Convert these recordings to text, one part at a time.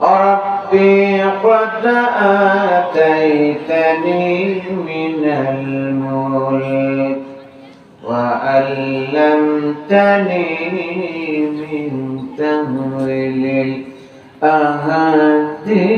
ربي قد آتيتني من الملك وألمتني من تهويل الأحاديث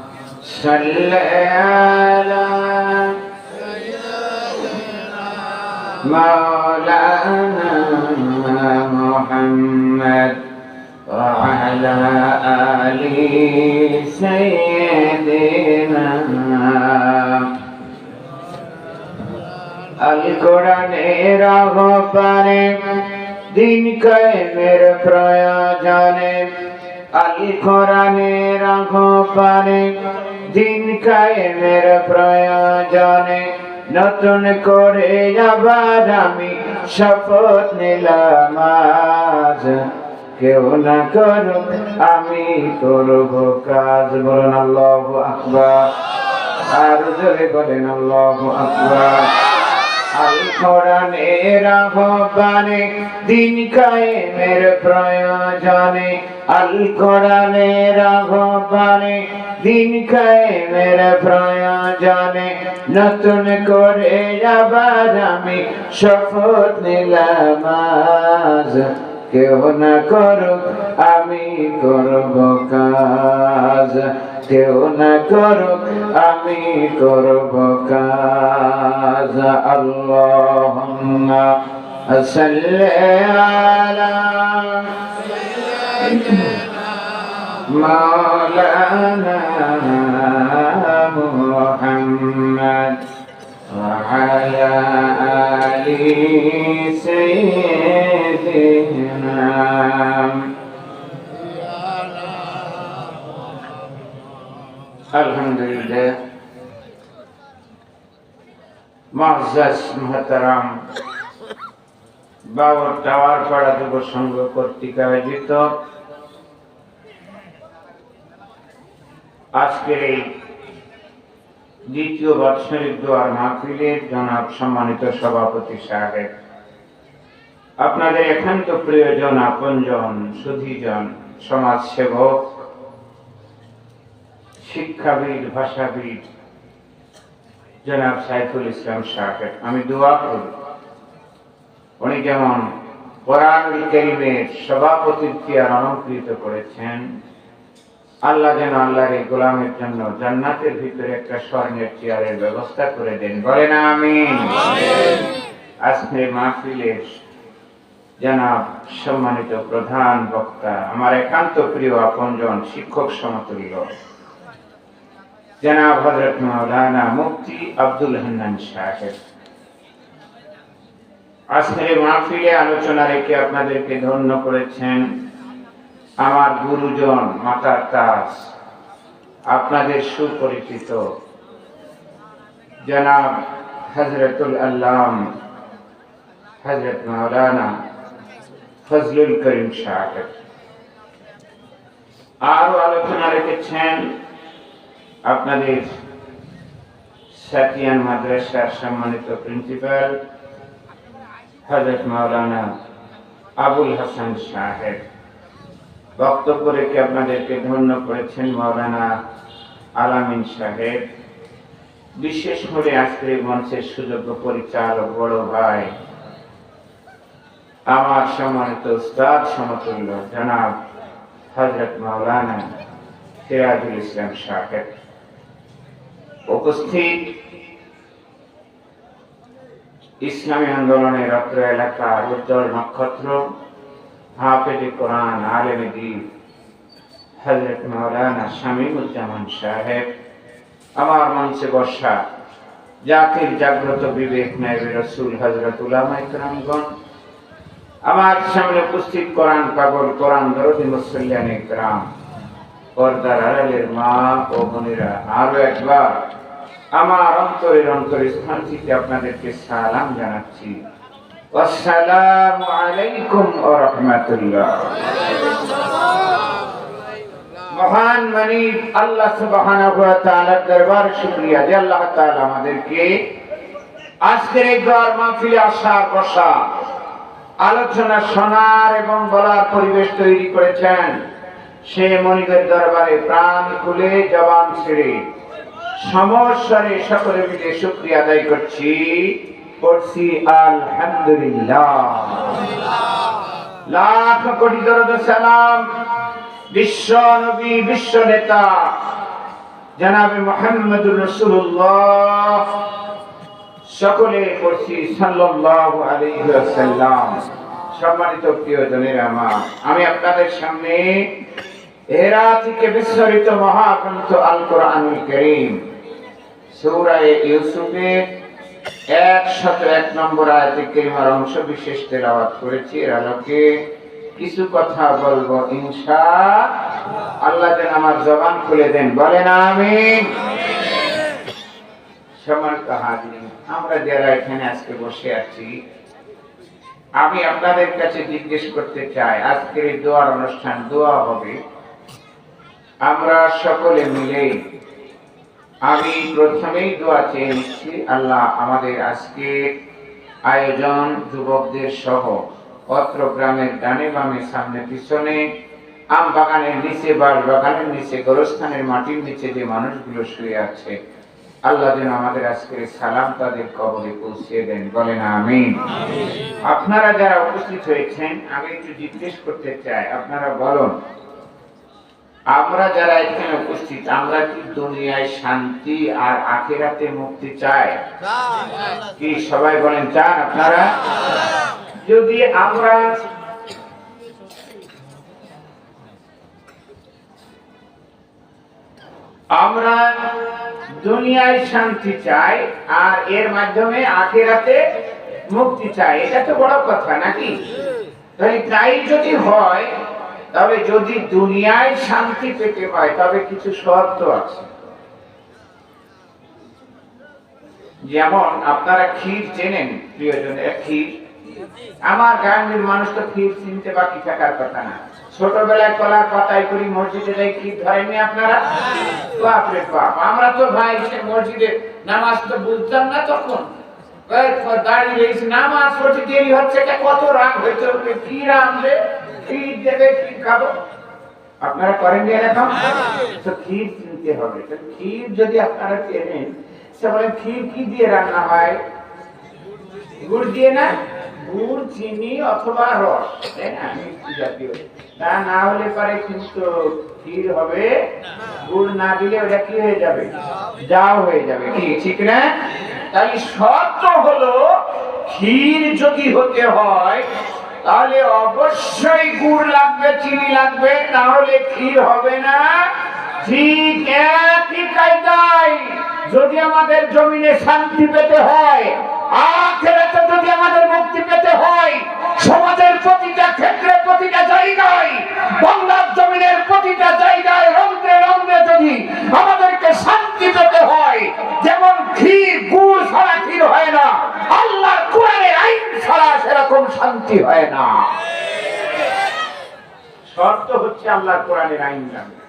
সাল্লি আলা مولانا محمد وعلى آل سيدنا আল কোরআনের আহ্বানে দিন কায়েমের প্রয়োজনে আল কোরআনের আহ্বানে দিন কায়েমের প্রয়োজনে নতুন করে আবার আমি শপথ নিলাম কেউ না করুক, আমি করব কাজ। বলুন আল্লাহ আকবার। আর জোরে বলেন আল্লাহ আকবার। আল কোরআনের আহ্বানে দিন কায়েমের প্রয়োজনে আল কোরআনের আহ্বানে দিন কায়েমের প্রয়োজনে নতুন করে আবার আমি শপথ নিলাম কেউ না করুক, আমি করব কাজ। কেউ না করুক, আমি করব কাজ। আল্লাহুম্মা সাল্লি আলা مولانا محمد وعلى آل سيدنا আলহামদুলিল্লাহ মহাজাজ মহতারাম বাবর টাওয়ার পাড়া যুব সংঘ কর্তৃক আয়োজিত আজকের এই দ্বিতীয় বাৎসরিক দোয়ার মাহফিলের জনাব সম্মানিত সভাপতি সাহেব, আপনাদের একান্ত প্রিয়জন, আপনজন, সুধীজন সমাজ সেবক শিক্ষাবিদ, ভাষাবিদ, জনাব সাইফুল ইসলাম সাহেব, আমি দোয়া করি। উনি যেমন কোরআন করিমের সভাপতিত্ব অলঙ্কৃত করেছেন আল্লাহ যেন আল্লাহর এই গোলামের জন্য জান্নাতের ভিতরে একটা স্বর্ণের চেয়ারের ব্যবস্থা করে দেন। বলেন আমিন। আজকে মাহফিলের জনাব সম্মানিত প্রধান বক্তা আমার একান্ত প্রিয় আপনজন শিক্ষক সমতুল্য জনাব হজরত মৌলানা মুফতি আব্দুল হান্নান সাহেব। আজকের মাহফিলে আলোচনা রেখে আপনাদেরকে ধন্য করেছেন আমার গুরুজন, মাতার তাজ আপনাদের সুপরিচিত জনাব হজরতুল আল্লাম হজরত মৌলানা ফজলুল করিম সাহেব। আরও আলোচনা রেখেছেন আপনাদের সাতিয়ান মাদ্রাসার সম্মানিত প্রিন্সিপাল হজরত মৌলানা আবুল হাসান সাহেব। বক্তব্য রেখে আপনাদেরকে ধন্য করেছেন মৌলানা আলামিন সাহেব? বিশেষ করে আজকের মঞ্চের সুযোগ্য পরিচালক বড় ভাই, আমার সম্মানিত উস্তাদ সমতুল্য জনাব হজরত মাওলানা সিরাজুল ইসলাম সাহেব। উপস্থিত ইসলামী আন্দোলনের রত্র এলাকার উজ্জ্বল নক্ষত্র হাফেজ কোরআন, আলেম দ্বীপ হজরত মাওলানা শামীমুজ্জামান সাহেব, আমার মঞ্চে বসা জাতির জাগ্রত বিবেক নাইবে রসুল হজরত উলামা ইকরামগণ, আমার সামনে উপস্থিত কোরআন পাগল, কোরআন দরদি মুসল্লিয়ান ইকরাম, পর্দার আড়ালের মা ও বোনেরা, আরও একবার আমার অন্তরের অন্তরে স্থান থেকে আপনাদেরকে সালাম জানাচ্ছি। আসসালামু আলাইকুম ওয়া রাহমাতুল্লাহ। মহান মানিক আল্লাহ সুবহানাহু দরবার শুকরিয়া যে আল্লাহ তাআলা আমাদেরকে আজকের এই দোয়ার মাহফিলে আসার বসা, আলোচনা শোনার এবং বলার পরিবেশ তৈরি করেছেন সে মনিবের দরবারে প্রাণ খুলে জবান ছেড়ে সমস্যারে সকলে মিলে শুক্রিয়া আদায় করছি। করছি আলহামদুলিল্লাহ। লাখ কোটি দরদ সালাম বিশ্ব নবী, বিশ্ব নেতা, জনাবে মোহাম্মদুর রসুল্লাহ সকলে করছি সাল্লাল্লাহু আলাইহি ওয়াসাল্লাম। সম্মানিত প্রিয় জনের আমার আমি আপনাদের সামনে এরা থেকে বিস্তারিত মহাগ্রন্থ আল কোরআনুল করিম, সূরা ইউসুফের একশত এক নম্বর আয়াতে কেরিমার অংশ বিশেষ তেলাওয়াত করেছি, এর আলোকে কিছু কথা বলব ইনশা আল্লাহ যেন আমার জবান খুলে দেন। বলেন হাজির আমরা যারা এখানে আজকে বসে আছি, আমি আপনাদের কাছে জিজ্ঞেস করতে চাই, আজকের এই দোয়ার অনুষ্ঠান দোয়া হবে। আমরা সকলে মিলে আমি প্রথমেই দোয়া চেয়ে নিচ্ছি আল্লাহ আমাদের আজকে আয়োজন যুবকদের সহ পত্র গ্রামের ডানে বামে সামনে পিছনে আম বাগানের নিচে বাস বাগানের নিচে গোরস্থানের মাটির নিচে যে মানুষগুলো শুয়ে আছে আল্লাহ যেন আমাদের আজকের সালাম তাদের কবরে পৌঁছিয়ে দেন। বলেন আমি আপনারা যারা উপস্থিত হয়েছেন আমি একটু জিজ্ঞেস করতে চাই আপনারা বলুন আমরা যারা এখানে উপস্থিত, আমরা কি দুনিয়ায় শান্তি আর আখেরাতে মুক্তি চাই? কি সবাই বলেন, চান আপনারা? যদি আমরা আমরা দুনিয়ায় শান্তি চাই আর এর মাধ্যমে আখেরাতে মুক্তি চাই, এটা তো বড় কথা নাকি? তাই যদি হয় তবে যদি দুনিয়ায় শান্তি পেতে হয় তবে কিছু শর্ত আছে। যেমন আপনারা ক্ষীর চেনেন প্রিয়জনের ক্ষীর? আমার গ্রামের মানুষ তো ক্ষীর চিনতে বাকি থাকার কথা না। ছোটবেলায় কলার পাতায় করি মসজিদে যাই ক্ষীর ধরেননি আপনারা? বাপরে বাপ আমরা তো ভাই মসজিদে নামাজ তো বুঝতাম না তখন। দাঁড়িয়ে নামাজ পড়তে দেরি হচ্ছে তা কত রাগ হয়েছে? ওকে কি রাম ক্ষীর দেবে ক্ষীর খাব? আপনারা করেন এরকম তো ক্ষীর চিনতে হবে। তো ক্ষীর যদি আপনারা চেনেন সে বলেন ক্ষীর কি দিয়ে রান্না হয়? গুড় দিয়ে না? গুড় চিনি অথবা রস। তাই না? মিষ্টি জাতীয়। তা না হলে পারে কিন্তু ক্ষীর হবে। গুড় না দিলে ওটা কি হয়ে যাবে? যাও হয়ে যাবে। কি ঠিক না? তাই শর্ত হলো, ক্ষীর যদি হতে হয়, তাহলে অবশ্যই গুড় লাগবে, চিনি লাগবে না হলে ক্ষীর হবে না। ঠিক একই কায়দায় যদি আমাদের জমিনে শান্তি পেতে হয়, আখেরাতে যদি আমাদের মুক্তি পেতে হয়, সমাজের প্রতিটা ক্ষেত্রে, প্রতিটা জায়গায়, বাংলার জমিনের প্রতিটা জায়গায় রন্ধ্রে রন্ধ্রে যদি আমাদেরকে শান্তি পেতে হয়, যেমন ক্ষীর হয় না। আল্লাহ কোরআনের আইন ছাড়া সেরকম শান্তি হয় না। শর্ত হচ্ছে আল্লাহ কোরআনের আইন জানবে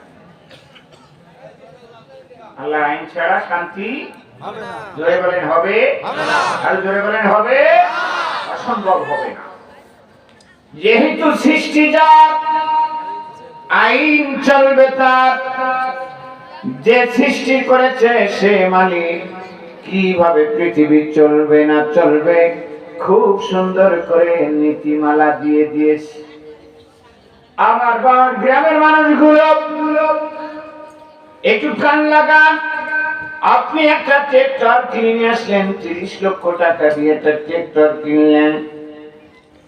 আল্লাহ আইন ছাড়া শান্তি জোরে বলেন হবে। আর জোরে বলেন হবে, অসম্ভব হবে না। যেহেতু সৃষ্টি যার, আইন চলবে তার। যে সৃষ্টি করেছে সে মালিক। কীভাবে পৃথিবী চলবে না চলবে? খুব সুন্দর করে নীতিমালা দিয়ে দিয়েছে। আমার বাবার গ্রামের মানুষগুলো, একটু কান লাগান। আপনি একটা ট্রেক্টর কিনে নিয়ে আসলেন, তিরিশ লক্ষ টাকা দিয়ে একটা ট্রেক্টর কিনলেন।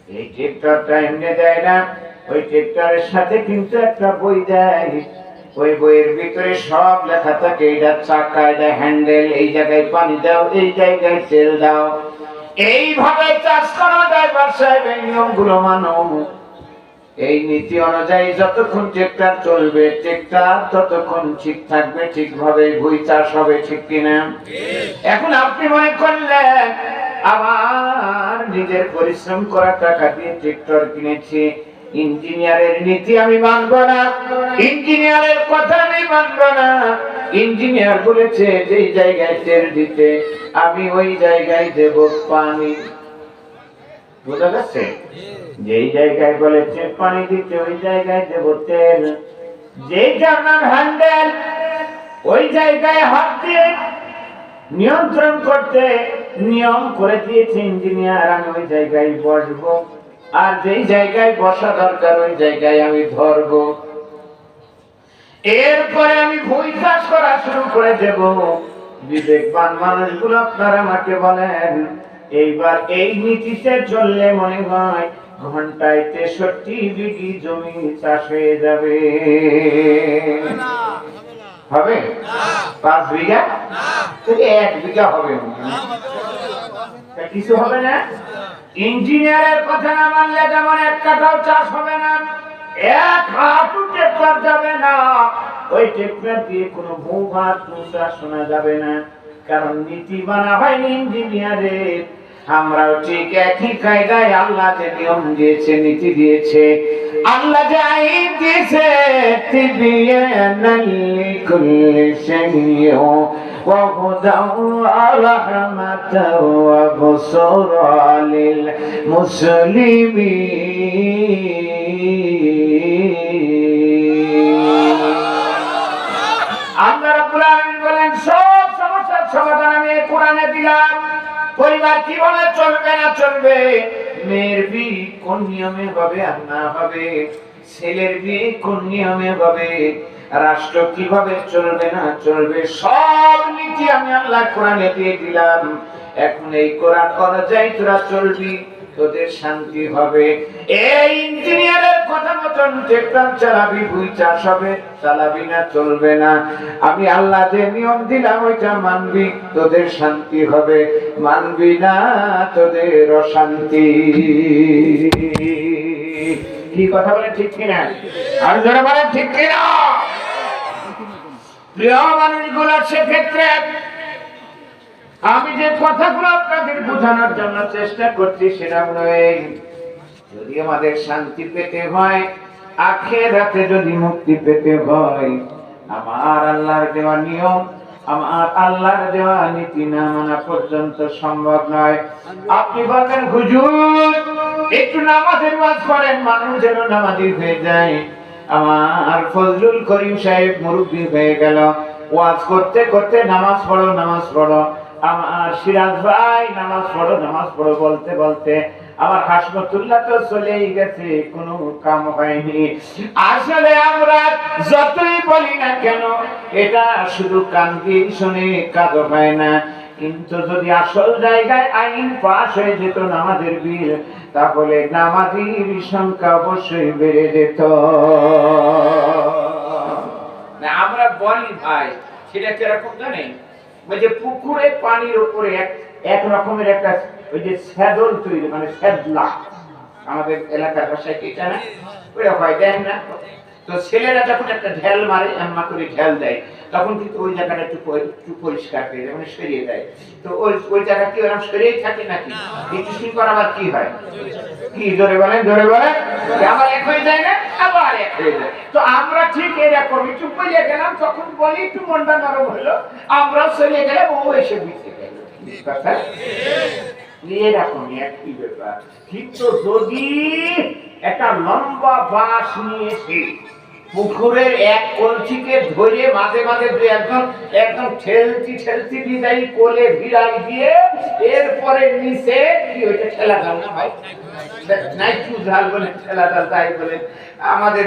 এই ট্রেক্টরটা এমনি দেয় না, ওই ট্রেক্টরের সাথে কিন্তু একটা বই দেয়। ওই বইয়ের ভিতরে সব লেখা থাকে, এটা চাকা, এটা হ্যান্ডেল, এই জায়গায় পানি দাও, এই জায়গায় তেল দাও। এইভাবে চাষ করা ড্রাইভার সাহেব এই নিয়মগুলো মানো। এই নীতি অনুযায়ী যতক্ষণ ট্রেক্টর চলবে, ট্রেক্টর ততক্ষণ ঠিক থাকবে, ঠিকভাবে ভুই চাষ হবে, ঠিক কিনা? এখন আপনি মনে করলেন, আমার নিজের পরিশ্রম করা টাকা দিয়ে ট্রেক্টর কিনেছি ইঞ্জিনিয়ারের নীতি আমি মানব না। ইঞ্জিনিয়ারের কথা আমি মানব না। ইঞ্জিনিয়ার বলেছে, যেই জায়গায় তেল দিতে, আমি ওই জায়গায় দেব পানি। বোঝা যাচ্ছে যেই জায়গায় বলেছে পানি দিতে, ওই জায়গায় দেব তেল। যেইটার নাম হ্যান্ডেল ওই জায়গায় হাত দিয়ে নিয়ন্ত্রণ করতে নিয়ম করে দিয়েছে ইঞ্জিনিয়ার, আমি ওই জায়গায় বসবো। আর যেই জায়গায় বসা দরকার ওই জায়গায় আমি ধরবো। এরপরে আমি ভুই চাষ করা শুরু করে দেব। বিবেকবান মানুষগুলো আপনারা আমাকে বলেন এইবার এই নীতিতে চললে মনে হয় ঘন্টায় তেষট্টি বিঘি জমি চাষ হয়ে যাবে। হবে? পাঁচ বিঘা? এক বিঘা হবে। কিছু হবে না? ইঞ্জিনিয়ারের কথা না মানলে যেমন এক কাঠাও চাষ হবে না, এক হাঁটু ট্রেক্টর যাবে না, ওই ট্রেক্টর দিয়ে কোনো বউ ভাত শোনা যাবে না। কারণ নীতি বানা হয়নি ইঞ্জিনিয়ারের। আমরাও ঠিক একই কায়দায় আল্লাহ যে নিয়ম দিয়েছে, নীতি দিয়েছে। আল্লাহ যে আইন দিয়েছে তিবিয়ানাল লিকুল্লি শাইইন وهدى ورحمة وبصرى للمسلمين আল্লাহ রাব্বুল আলামিন বলেন সব সমস্যার সমাধান আমি এই কোরআনে দিলাম পরিবার কিভাবে চলবে না চলবে মেয়ের বিয়ে কোন নিয়মে হবে আর না হবে ছেলের বিয়ে কোন নিয়মে হবে রাষ্ট্র কীভাবে চলবে না চলবে, সব নীতি আমি আল্লাহ কোরআনে দিয়ে দিলাম। এখন এই কোরআন অনুযায়ী তোরা চলবি, তোদের শান্তি হবে। এই ইঞ্জিনিয়ারের কথা মতন ট্রেক্টর চালাবি, ভুই চাষ হবে, চালাবি না, চলবে না। আমি আল্লাহ যে নিয়ম দিলাম, ওইটা মানবি, তোদের শান্তি হবে। মানবি না, তোদের অশান্তি। কি কথা বলে ঠিক কিনা? আর যারা বলে ঠিক কিনা? প্রিয় মানুষগুলো সেক্ষেত্রে আমি যে কথাগুলো আপনাদের বোঝানোর জন্য চেষ্টা করছি সেটা এই, যদি আমাদের শান্তি পেতে হয়, আখেরাতে যদি মুক্তি পেতে হয়, আমার আল্লাহর দেওয়া নিয়ম, আমার আল্লাহর দেওয়া নীতি না মানা পর্যন্ত সম্ভব নয়। আপনি বলবেন, হুজুর, একটু নামাজের ওয়াজ করেন, মানুষ যেন নামাজি হয়ে যায়। আমার ফজলুল করিম সাহেব মুরব্বী হয়ে গেল। ওয়াজ করতে করতে নামাজ পড়ো নামাজ পড়ো। আমার সিরাজ ভাই নামাজ পড়ো নামাজ পড়ো বলতে বলতে আমার হাসমতুল্লাহ তো চলেই গেছে, কোনো কাম হয়নি। আসলে আমরা যতই বলি না কেন, এটা শুধু কান দিয়ে শুনে কাজ হয় না। কিন্তু যদি আসল জায়গায় আইন পাশ হয়ে যেত নামাজের বিল তাহলে নামাজির সংখ্যা অবশ্যই বেড়ে যেত। আমরা বলি ভাই, সেটা কীরকম জানেন? ওই যে পুকুরে পানির উপরে এক রকমের একটা ওই যে স্যাদল তৈরি মানে স্যাদলা। আমাদের এলাকার ভাষায় কি জানে ওই হয়, দেন না? তো ছেলেরা যখন একটা ঢেল মারে আম্মা করে ঢেল দেয়, তখন কিন্তু ওই জায়গাটা একটু একটু পরিষ্কার যায় মানে সরিয়ে দেয়। তো ওই ওই জায়গা কি ওরকম সরিয়েই থাকে নাকি? এই কিছুক্ষণ আবার কি হয়? কি বলেন বলেন, যে আমার এক হয়ে যায় না, আবার এক হয়ে যায়। তো আমরা ঠিক এরকম একটু গেলাম, তখন বলি, একটু মনটা নরম হলো সরিয়ে গেলে ও এসে বুঝতে গেল। একই ব্যাপার। কিন্তু যদি একটা লম্বা বাঁশ নিয়ে পুকুরের এক কলসিকে ধরে মাঝে মাঝে দু একজন একদম ঠেলতি ঠেলতি বিদায়ী কোলে ভিড়াই দিয়ে, এরপরে নিচে কি ওইটা ঠেলা না ভাই? আমাদের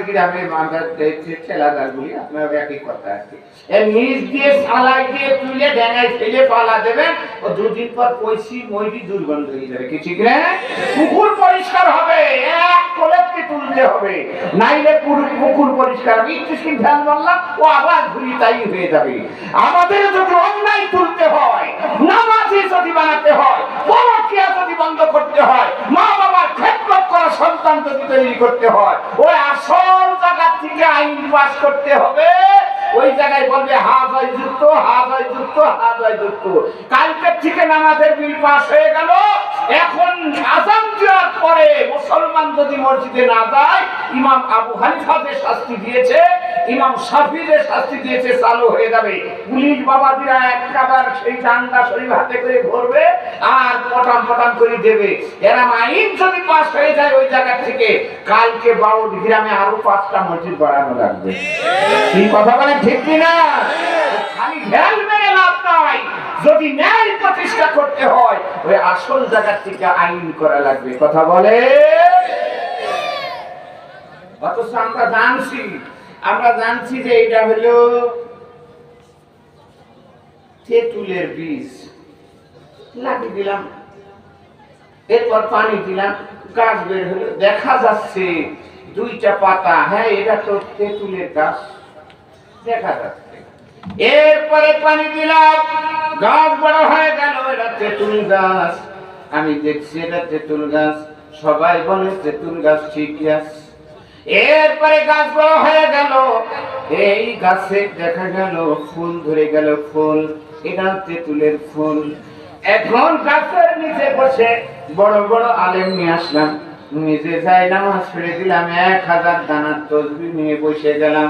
পুকুর পরিষ্কার হবে তুলতে হবে। নাইলে পুকুর পরিষ্কার সিং ধ্যান বললাম, ও আবার ঘুরি তাই হয়ে যাবে। আমাদের যদি অন্যায় তুলতে হয়, নামাজি যদি বানাতে হয় যদি বন্ধ করতে হয় মা বাবার খেদমত করা সন্তান যদি তৈরি করতে হয়। ওই আসল জায়গা থেকে আইন পাস করতে হবে। ওই জায়গায় বলবে হাত হয় যুক্ত হাত হয় যুক্ত হাত হয় যুক্ত কালকের থেকে নামাজের বিল পাস হয়ে গেল। এখন আজান দেওয়ার পরে মুসলমান যদি মসজিদে না যায়, ইমাম আবু হানিফা শাস্তি দিয়েছে। ইমাম যে শাস্তি দিয়েছে, চালু হয়ে যাবে। পুলিশ বাবাজিরা একবার সেই ডান্ডা শরীর হাতে করে ধরবে আর পটাম পটাম করে দেবে। এরম আইন যদি পাস হয়ে যায় ওই জায়গা থেকে, কালকে বাউল গ্রামে আরও পাঁচটা মসজিদ বাড়ানো লাগবে। কি কথা বলে ঠিক কিনা খালি ঘেল মেরে লাভ নাই। যদি ন্যায় প্রতিষ্ঠা করতে হয়, ওই আসল জায়গা থেকে আইন করা লাগবে। কথা বলে অথচ আমরা জানছি আমরা জানছি যে এটা হলো তেঁতুলের বীজ। লাগিয়ে দিলাম, এরপর পানি দিলাম, গাছ বের হলো, দেখা যাচ্ছে দুইটা পাতা হ্যাঁ এটা তো তেঁতুলের গাছ, দেখা যাচ্ছে। এরপরে পানি দিলাম, গাছ বড় হয়ে গেল, এটা তেঁতুল গাছ। আমি দেখছি এটা তেঁতুল গাছ, সবাই বলে তেঁতুল গাছ ঠিক আছে। এরপরে গাছ বড় হয়ে গেল। এই গাছে দেখা গেল, ফুল ধরে গেল ফুল, এটা তেঁতুলের ফুল। এখন গাছের নিচে বসে বড় বড় আলেম নিয়ে আসলাম। নিজে যাই নামাজ ফেলে দিলাম, এক হাজার দানার তসবি নিয়ে বসে গেলাম।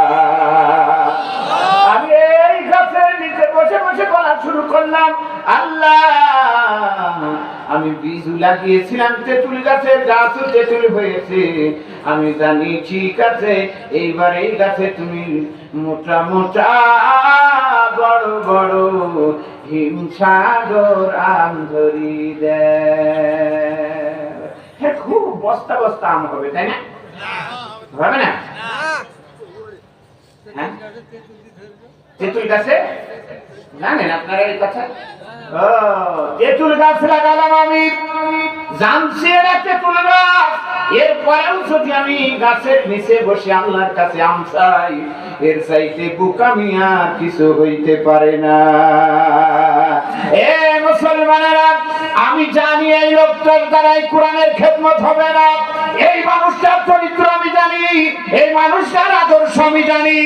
বলা শুরু করলাম আল্লাহ, আমি বীজ লাগিয়েছিলাম তেঁতুল গাছের গাছ তেঁতুল হয়েছে। আমি জানি ঠিক আছে, এইবার এই গাছে তুমি মোটা মোটা, বড় বড় হিমসাগর আম ধরি দে হ্যাঁ খুব বস্তা বস্তা আম হবে, তাই না? হবে না? হ্যাঁ? তেঁতুল গাছে? জানেন আপনারা এই কথা? গাছ লাগালাম আমি। জানছি তেঁতুল গাছ। যদি আমি গাছের নিচে বসে আল্লাহর কাছে এর চাইতে আর কিছু হইতে পারে না। এ আমি জানি এই লোকটার দ্বারাই কোরআনের খেদমত হবে না। এই মানুষটার চরিত্র আমি জানি, এই মানুষটার আদর্শ আমি জানি।